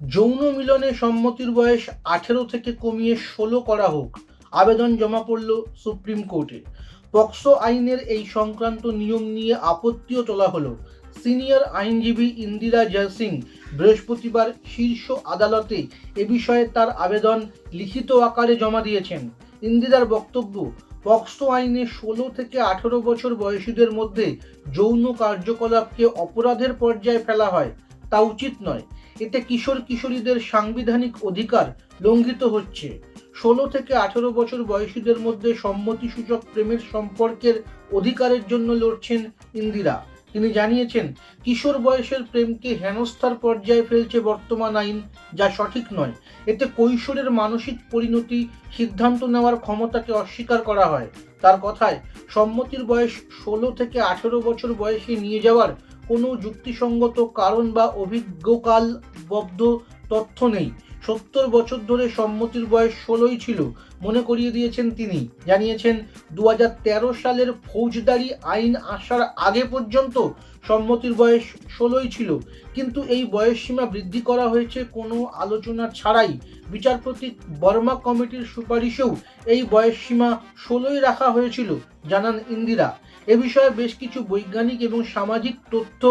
যৌন মিলনে সম্মতির বয়স আঠেরো থেকে কমিয়ে ষোলো করা হোক, আবেদন জমা পড়ল সুপ্রিম কোর্টে। পক্সো আইনের এই সংক্রান্ত নিয়ম নিয়ে আপত্তিও তোলা হলো। সিনিয়র আইনজীবী ইন্দিরা জয়সিং বৃহস্পতিবার শীর্ষ আদালতে এ বিষয়ে তার আবেদন লিখিত আকারে জমা দিয়েছেন। ইন্দিরার বক্তব্য, পক্সো আইনে ষোলো থেকে আঠেরো বছর বয়সীদের মধ্যে যৌন কার্যকলাপকে অপরাধের পর্যায়ে ফেলা হয়। তা উচিত নয়। এতে কিশোর কিশোরীদের সাংবিধানিক অধিকার লঙ্ঘিত হচ্ছে। ষোলো থেকে আঠেরো বছর বয়সীদের মধ্যে সম্মতিসূচক প্রেমের সম্পর্কের অধিকারের জন্য লড়ছেন ইন্দিরা। তিনি জানিয়েছেন, কিশোর বয়সের প্রেমকে হেনস্থার পর্যায়ে ফেলছে বর্তমান আইন, যা সঠিক নয়। এতে কৈশোরের মানসিক পরিণতি সিদ্ধান্ত নেওয়ার ক্ষমতাকে অস্বীকার করা হয়। তার কথায়, সম্মতির বয়স ষোলো থেকে আঠেরো বছর বয়সে নিয়ে যাওয়ার কোনো যুক্তিসঙ্গত কারণ বা অভিজ্ঞকালবদ্ধ তথ্য নেই। সত্তর বছর ধরে সম্মতির বয়স ষোলোই ছিল, মনে করিয়ে দিয়েছেন তিনি। জানিয়েছেন দু হাজার তেরো সালের ফৌজদারি আইন আসার আগে পর্যন্ত সম্মতির বয়স ষোলোই ছিল, কিন্তু এই বয়স সীমা বৃদ্ধি করা হয়েছে কোনো আলোচনা ছাড়াই। বিচারপতি বর্মা কমিটির সুপারিশেও এই বয়স সীমা ষোলোই রাখা হয়েছিল, জানান ইন্দিরা। এ বিষয়ে বেশ কিছু বৈজ্ঞানিক এবং সামাজিক তথ্য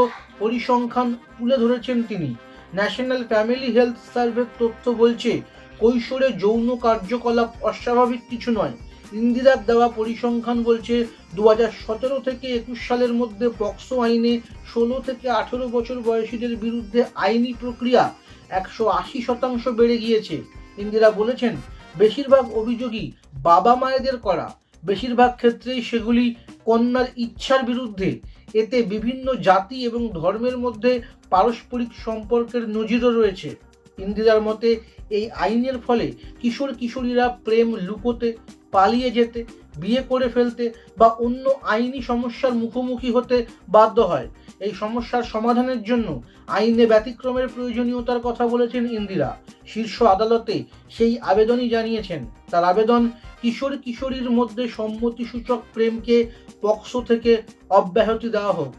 পরিসংখ্যান তুলে ধরেছেন তিনি। ন্যাশনাল ফ্যামিলি হেলথ সার্ভের তথ্য বলছে, কৈশোরে যৌন কার্যকলাপ অস্বাভাবিক কিছু নয়। ইন্দিরার দেওয়া পরিসংখ্যান বলছে দু সতেরো থেকে একুশ সালের মধ্যে পক্সো আইনে ষোলো থেকে আঠেরো বছর বয়সীদের বিরুদ্ধে আইনি প্রক্রিয়া একশো আশি শতাংশ বেড়ে গিয়েছে। ইন্দিরা বলেছেন, বেশিরভাগ অভিযোগই বাবা মায়েদের করা। বেশিরভাগ ক্ষেত্রেই সেগুলি কন্যার ইচ্ছার বিরুদ্ধে। এতে বিভিন্ন জাতি এবং ধর্মের মধ্যে পারস্পরিক সম্পর্কের নজিরও রয়েছে। ইন্দিরার মতে এই আইনের ফলে কিশোর কিশোরীরা প্রেম লুকোতে, পালিয়ে যেতে, বিয়ে করে ফেলতে বা অন্য আইনি সমস্যার মুখোমুখি হতে বাধ্য হয়। এই সমস্যার সমাধানের জন্য আইনে ব্যতিক্রমের প্রয়োজনীয়তার কথা বলেছেন ইন্দিরা। শীর্ষ আদালতে সেই আবেদনই জানিয়েছেন। তার আবেদন, কিশোর কিশোরীর মধ্যে সম্মতিসূচক প্রেমকে পক্সো থেকে অব্যাহতি দেওয়া হোক।